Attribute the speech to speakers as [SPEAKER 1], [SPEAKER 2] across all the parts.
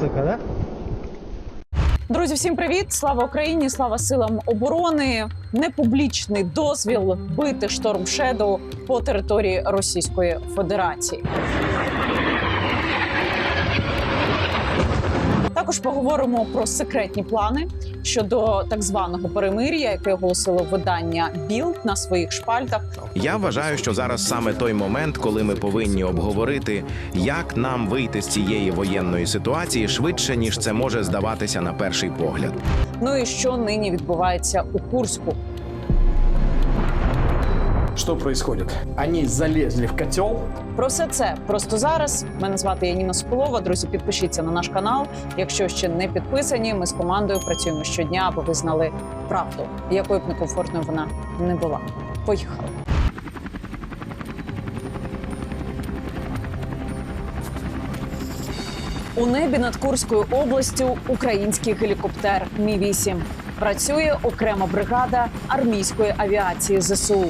[SPEAKER 1] сука, да?
[SPEAKER 2] Друзі, всім привіт! Слава Україні! Слава силам оборони! Непублічний дозвіл бити шторм Шедоу по території Російської Федерації. Також поговоримо про секретні плани щодо так званого перемир'я, яке оголосило видання Білд на своїх шпальтах.
[SPEAKER 3] Я вважаю, що зараз саме той момент, коли ми повинні обговорити, як нам вийти з цієї воєнної ситуації швидше ніж це може здаватися на перший погляд.
[SPEAKER 2] Ну і що нині відбувається у Курську.
[SPEAKER 4] Что происходит? Они залезли в котел,
[SPEAKER 2] Про все це просто зараз. Мене звати Яніна Соколова. Друзі, підпишіться на наш канал. Якщо ще не підписані, ми з командою працюємо щодня, аби ви знали правду, якою б некомфортною вона не була. Поїхали. У небі над Курською областю український гелікоптер Мі 8 Працює окрема бригада армійської авіації ЗСУ.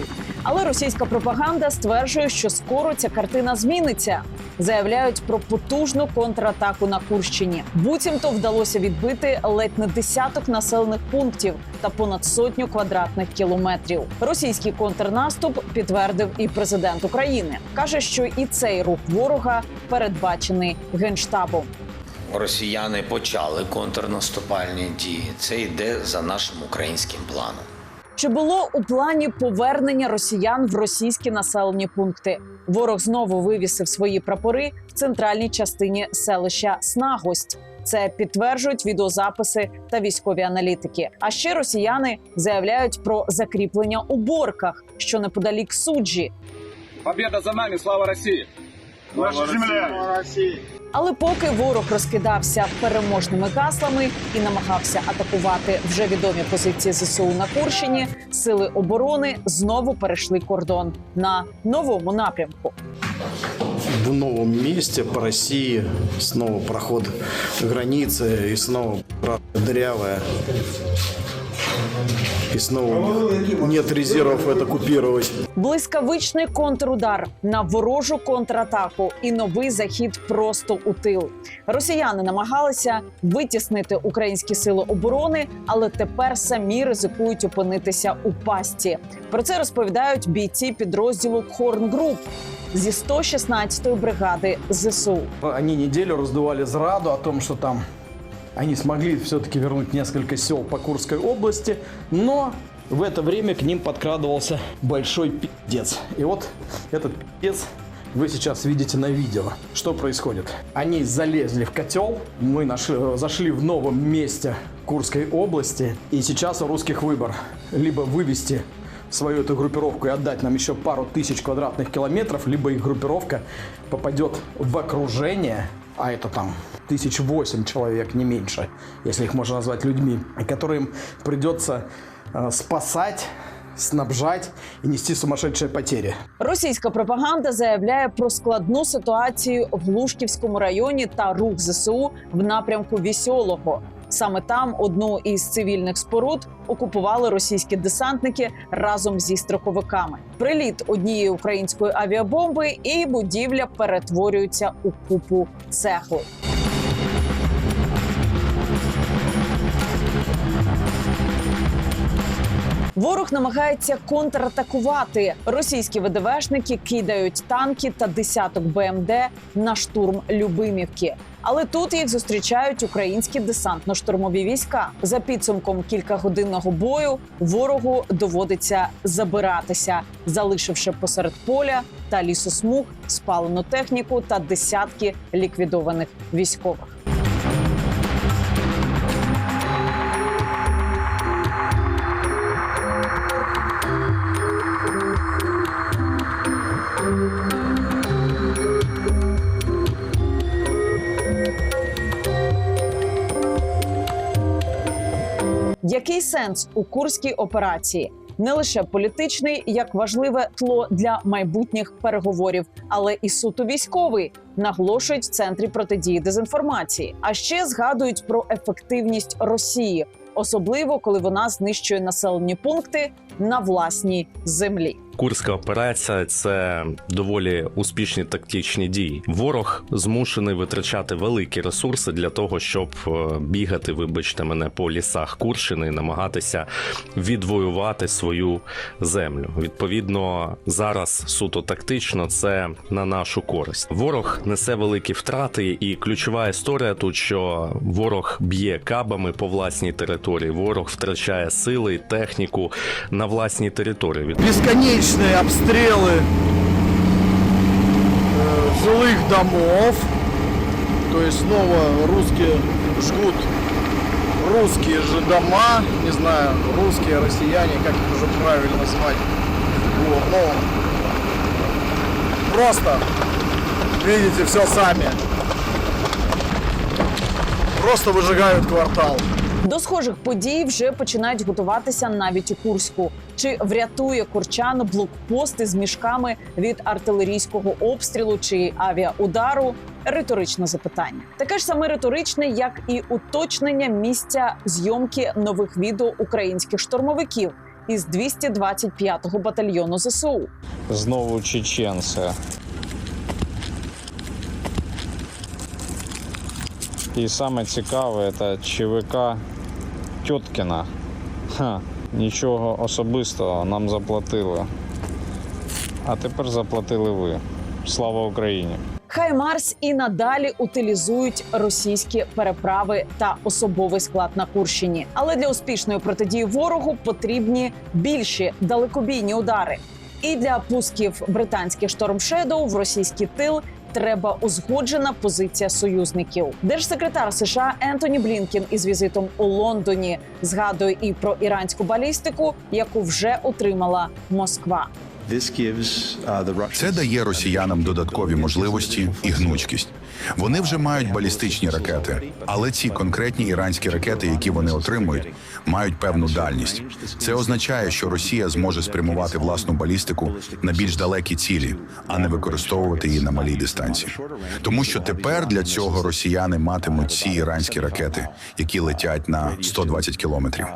[SPEAKER 2] Але російська пропаганда стверджує, що скоро ця картина зміниться. Заявляють про потужну контратаку на Курщині. Буцімто вдалося відбити ледь не десяток населених пунктів та понад сотню квадратних кілометрів. Російський контрнаступ підтвердив і президент України. каже, що і цей рух ворога передбачений генштабом.
[SPEAKER 5] Росіяни почали контрнаступальні дії. Це йде за нашим українським планом.
[SPEAKER 2] Чи було у плані повернення росіян в російські населені пункти? Ворог знову вивісив свої прапори в центральній частині селища Снагость. Це підтверджують відеозаписи та військові аналітики. А ще росіяни заявляють про закріплення у борках, що неподалік суджі.
[SPEAKER 6] Победа за нами, слава России! Наша земля!
[SPEAKER 2] Але поки ворог розкидався переможними гаслами і намагався атакувати вже відомі позиції ЗСУ на Курщині, сили оборони знову перейшли кордон на новому напрямку.
[SPEAKER 4] в новом месте по России снова проход границы и снова дырявая. И снова нет резервов это купировать.
[SPEAKER 2] Блискавичний контрудар на ворожу контратаку і новий захід просто у тил. Росіяни намагалися витіснити українські сили оборони, але тепер самі ризикують опинитися у пасті. Про це розповідають бійці підрозділу Хорн Груп зі 116-ї бригади ЗСУ.
[SPEAKER 4] Они неделю раздували зраду о том, что там они смогли все-таки вернуть несколько сел по Курской области, но в это время к ним подкрадывался большой пиздец. И вот этот пиздец вы сейчас видите на видео. Что происходит? Они залезли в котел, мы нашли, э, зашли в новом месте Курской области, и сейчас у русских выбор. Либо вывести свою эту группировку и отдать нам еще пару тысяч квадратных километров, либо их группировка попадет в окружение, а это там тысяч восемь человек, не меньше, если их можно назвать людьми, и которым придется э, спасать, снабжать и нести сумасшедшие потери.
[SPEAKER 2] Російська пропаганда заявляє про складну ситуацію в Глушківському районі та рух ЗСУ в напрямку Вісьолого. Саме там одну із цивільних споруд окупували російські десантники разом зі строковиками. Приліт однієї української авіабомби, і будівля перетворюється у купу цеху. Ворог намагається контратакувати. Російські ВДВшники кидають танки та десяток БМД на штурм Любимівки. Але тут їх зустрічають українські десантно-штурмові війська. За підсумком кількагодинного бою ворогу доводиться забиратися, залишивши посеред поля та лісосмуг спалену техніку та десятки ліквідованих військових. Який сенс у курській операції? Не лише політичний, як важливе тло для майбутніх переговорів, але і суто військовий наголошують в центрі протидії дезінформації. А ще згадують про ефективність Росії, особливо коли вона знищує населені пункти на власній землі.
[SPEAKER 1] Курська операція це доволі успішні тактичні дії. Ворог змушений витрачати великі ресурси для того, щоб е, бігати, вибачте мене, по лісах Курщини і намагатися відвоювати свою землю. Відповідно, зараз суто тактично це на нашу користь. Ворог несе великі втрати, і ключова історія тут, що ворог б'є кабами по власній території. Ворог втрачає сили і техніку на власній території. Від-
[SPEAKER 4] Бесконечные обстрелы э, жилых домов. То есть снова русские жгут русские же дома. Не знаю, русские, россияне, как их уже правильно назвать. Вот, ну, просто видите все сами. Просто выжигают квартал.
[SPEAKER 2] До схожих подій вже починають готуватися навіть у Курську. Чи врятує курчан блокпости з мішками від артилерійського обстрілу чи авіаудару? Риторичне запитання. Таке ж саме риторичне, як і уточнення місця зйомки нових відео українських штурмовиків із 225-го батальйону ЗСУ.
[SPEAKER 7] Знову чеченці. І саме цікаве це ЧВК Тьоткіна. Ха, нічого особистого нам заплатили. А тепер заплатили ви. Слава Україні!
[SPEAKER 2] Хай Марс і надалі утилізують російські переправи та особовий склад на Курщині. Але для успішної протидії ворогу потрібні більші далекобійні удари. І для пусків британських Shadow в російський тил треба узгоджена позиція союзників. Держсекретар США Ентоні Блінкін із візитом у Лондоні згадує і про іранську балістику, яку вже отримала Москва.
[SPEAKER 8] Це дає росіянам додаткові можливості і гнучкість. Вони вже мають балістичні ракети, але ці конкретні іранські ракети, які вони отримують, мають певну дальність. Це означає, що Росія зможе спрямувати власну балістику на більш далекі цілі, а не використовувати її на малій дистанції. Тому що тепер для цього росіяни матимуть ці іранські ракети, які летять на 120 кілометрів.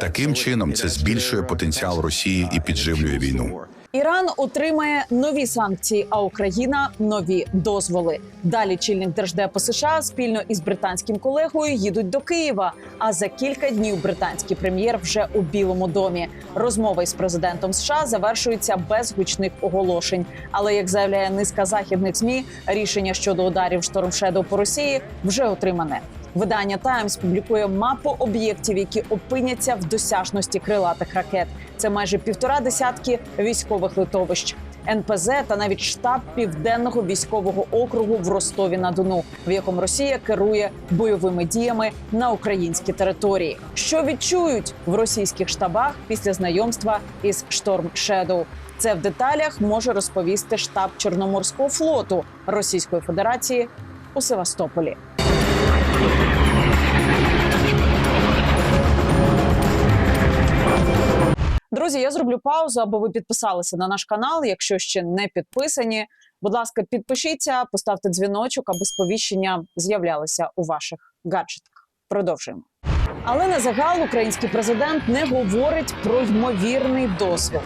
[SPEAKER 8] Таким чином це збільшує потенціал Росії і підживлює війну.
[SPEAKER 2] Іран отримає нові санкції, а Україна нові дозволи. Далі чільник держдепу США спільно із британським колегою їдуть до Києва. А за кілька днів британський прем'єр вже у Білому домі. Розмова із президентом США завершується без гучних оголошень. Але як заявляє низка західних змі, рішення щодо ударів Shadow по Росії вже отримане. Видання Таймс публікує мапу об'єктів, які опиняться в досяжності крилатих ракет. Це майже півтора десятки військових литовищ. НПЗ та навіть штаб південного військового округу в Ростові на Дону, в якому Росія керує бойовими діями на українській території. Що відчують в російських штабах після знайомства із Шторм Shadow? Це в деталях може розповісти штаб Чорноморського флоту Російської Федерації у Севастополі. Друзі, я зроблю паузу, аби ви підписалися на наш канал. Якщо ще не підписані, будь ласка, підпишіться, поставте дзвіночок, аби сповіщення з'являлися у ваших гаджетах. Продовжуємо. Але на загал український президент не говорить про ймовірний дозвіл.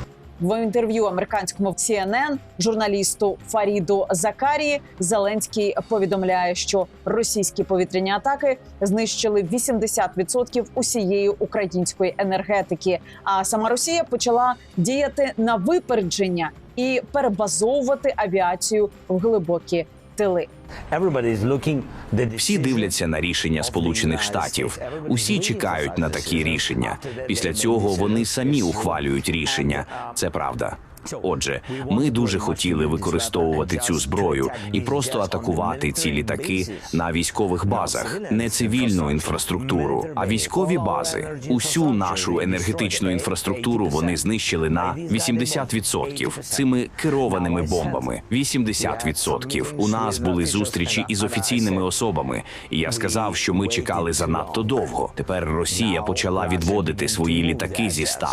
[SPEAKER 2] В інтерв'ю американському CNN журналісту Фаріду Закарії Зеленський повідомляє, що російські повітряні атаки знищили 80% усієї української енергетики. А сама Росія почала діяти на випередження і перебазовувати авіацію в глибокі тили.
[SPEAKER 9] Всі дивляться на рішення Сполучених Штатів. Усі чекають на такі рішення. Після цього вони самі ухвалюють рішення. Це правда. Отже, ми дуже хотіли використовувати цю зброю і просто атакувати ці літаки на військових базах, не цивільну інфраструктуру, а військові бази. Усю нашу енергетичну інфраструктуру вони знищили на 80% цими керованими бомбами. 80%. У нас були зустрічі із офіційними особами, і я сказав, що ми чекали занадто довго. Тепер Росія почала відводити свої літаки зі 100,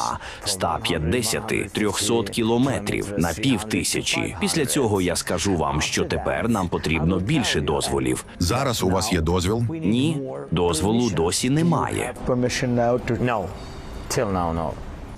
[SPEAKER 9] 150, 300 кілометрів на пів тисячі. Після цього я скажу вам, що тепер нам потрібно більше дозволів.
[SPEAKER 8] Зараз у вас є дозвіл.
[SPEAKER 9] Ні, дозволу досі немає.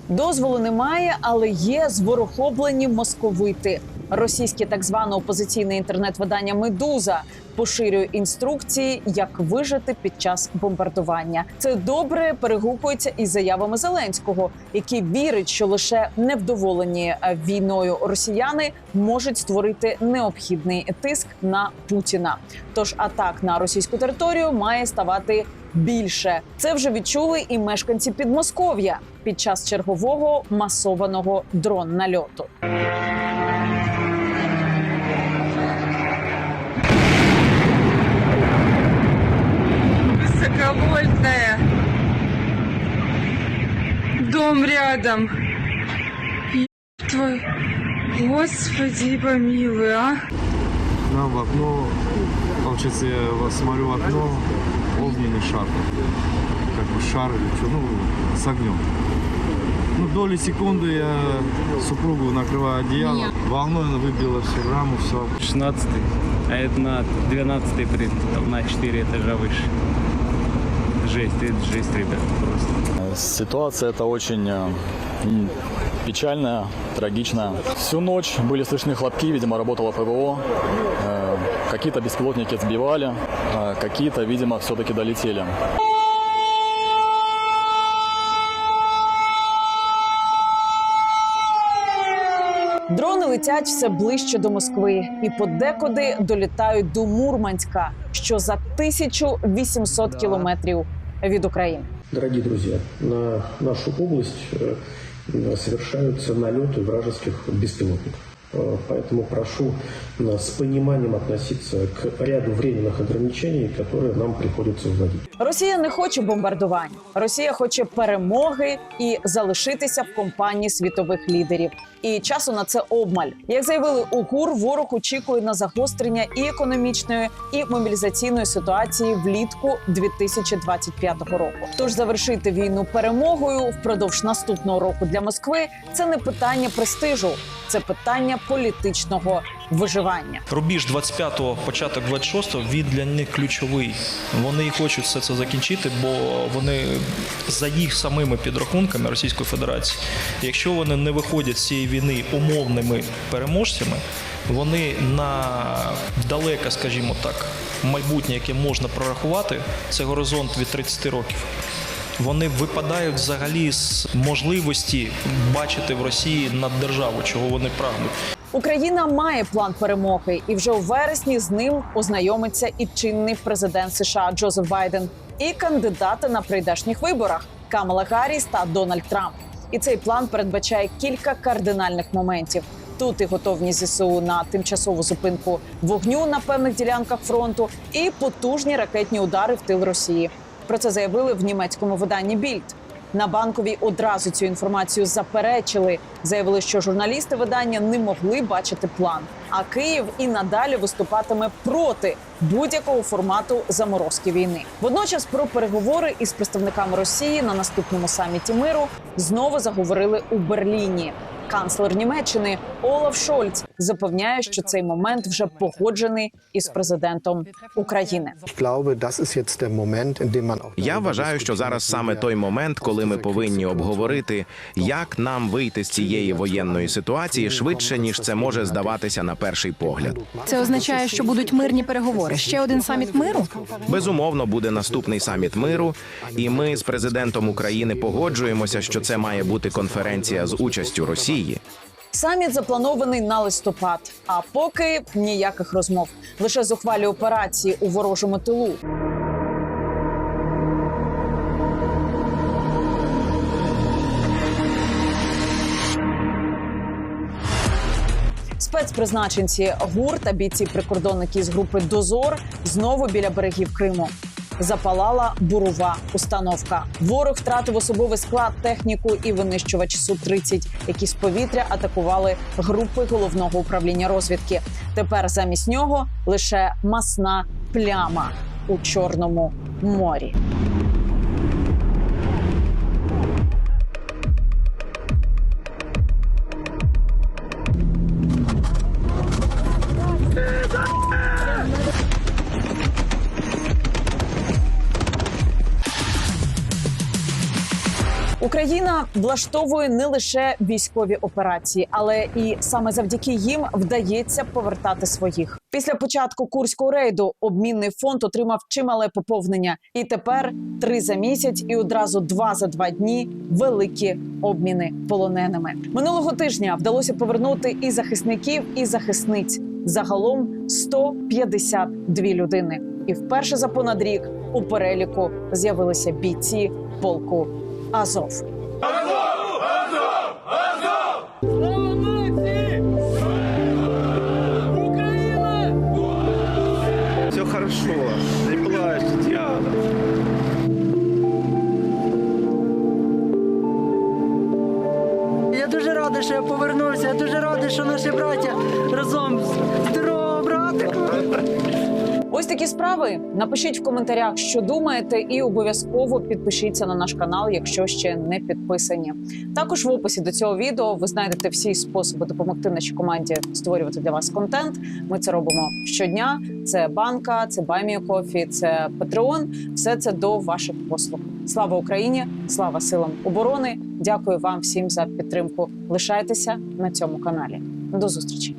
[SPEAKER 2] Дозволу немає, але є зворохоблені московити. Російське так зване опозиційне інтернет-видання Медуза поширює інструкції, як вижити під час бомбардування. Це добре перегукується із заявами Зеленського, який вірить, що лише невдоволені війною росіяни можуть створити необхідний тиск на Путіна. Тож атак на російську територію має ставати більше. Це вже відчули і мешканці Підмосков'я під час чергового масованого дрон-нальоту.
[SPEAKER 10] Высоковольтная. Дом рядом. Твой. Господи, помилуй, а.
[SPEAKER 11] Нам в окно, получается, я вот смотрю в окно, огненный шар. Как бы шар или что, ну, с огнем. Ну, доли секунды я супругу накрываю одеялом. Волной она выбила всю раму, все.
[SPEAKER 6] 16 а это на 12 принт, там на 4 этажа выше. Жесть, это жесть, ребят, просто.
[SPEAKER 11] Ситуация это очень э, м, печальная, трагичная. Всю ночь были слышны хлопки, видимо, работало ПВО. Э, Какие-то беспилотники сбивали, а какие-то, видимо, все-таки долетели.
[SPEAKER 2] Дрони летять все ближче до Москви і подекуди долітають до Мурманська, що за 1800 кілометрів від України.
[SPEAKER 12] Дорогие друзья, на нашу область э, совершаются налеты вражеских беспилотников. Э, Поэтому прошу э, с пониманием относиться к ряду временных ограничений, которые нам приходится вводить.
[SPEAKER 2] Росія не хоче бомбардувань. Росія хоче перемоги і залишитися в компанії світових лідерів. І часу на це обмаль. Як заявили у ГУР, ворог очікує на загострення і економічної, і мобілізаційної ситуації влітку 2025 року. Тож завершити війну перемогою впродовж наступного року для Москви це не питання престижу, це питання політичного виживання.
[SPEAKER 13] Рубіж 25-го, початок 26-го, він для них ключовий. Вони хочуть все це закінчити, бо вони за їх самими підрахунками Російської Федерації, якщо вони не виходять з цієї війни умовними переможцями, вони на далеке, скажімо так, майбутнє, яке можна прорахувати, це горизонт від 30 років. Вони випадають взагалі з можливості бачити в Росії наддержаву, чого вони прагнуть.
[SPEAKER 2] Україна має план перемоги, і вже у вересні з ним ознайомиться і чинний президент США Джозеф Байден, і кандидати на прийдешніх виборах Камала Гарріс та Дональд Трамп. І цей план передбачає кілька кардинальних моментів. Тут і готовність ЗСУ на тимчасову зупинку вогню на певних ділянках фронту, і потужні ракетні удари в тил Росії. Про це заявили в німецькому виданні Більд. На банковій одразу цю інформацію заперечили. Заявили, що журналісти видання не могли бачити план. А Київ і надалі виступатиме проти будь-якого формату заморозки війни. Водночас про переговори із представниками Росії на наступному саміті миру знову заговорили у Берліні. Канцлер Німеччини Олаф Шольц запевняє, що цей момент вже погоджений із президентом України.
[SPEAKER 3] Я вважаю, що зараз саме той момент, коли ми повинні обговорити, як нам вийти з цієї воєнної ситуації швидше ніж це може здаватися на перший погляд.
[SPEAKER 10] Це означає, що будуть мирні переговори. Ще один саміт миру.
[SPEAKER 3] Безумовно, буде наступний саміт миру, і ми з президентом України погоджуємося, що це має бути конференція з участю Росії.
[SPEAKER 2] Саміт запланований на листопад. А поки ніяких розмов, лише зухвалі операції у ворожому тилу. Спецпризначенці ГУР та бійці прикордонники з групи Дозор знову біля берегів Криму. Запалала бурова установка. Ворог втратив особовий склад, техніку і винищувач су 30 які з повітря атакували групи головного управління розвідки. Тепер замість нього лише масна пляма у чорному морі. Україна влаштовує не лише військові операції, але і саме завдяки їм вдається повертати своїх. Після початку курського рейду обмінний фонд отримав чимале поповнення, і тепер три за місяць і одразу два за два дні великі обміни полоненими. Минулого тижня вдалося повернути і захисників, і захисниць. Загалом 152 людини. І вперше за понад рік у переліку з'явилися бійці полку Азов.
[SPEAKER 14] Браття разом. Здорово, братику!
[SPEAKER 2] Ось такі справи. Напишіть в коментарях, що думаєте, і обов'язково підпишіться на наш канал, якщо ще не підписані. Також в описі до цього відео ви знайдете всі способи допомогти нашій команді створювати для вас контент. Ми це робимо щодня. Це банка, це Байміокофі, це Патреон. Все це до ваших послуг. Слава Україні! Слава силам оборони! Дякую вам всім за підтримку. Лишайтеся на цьому каналі. До зустрічі.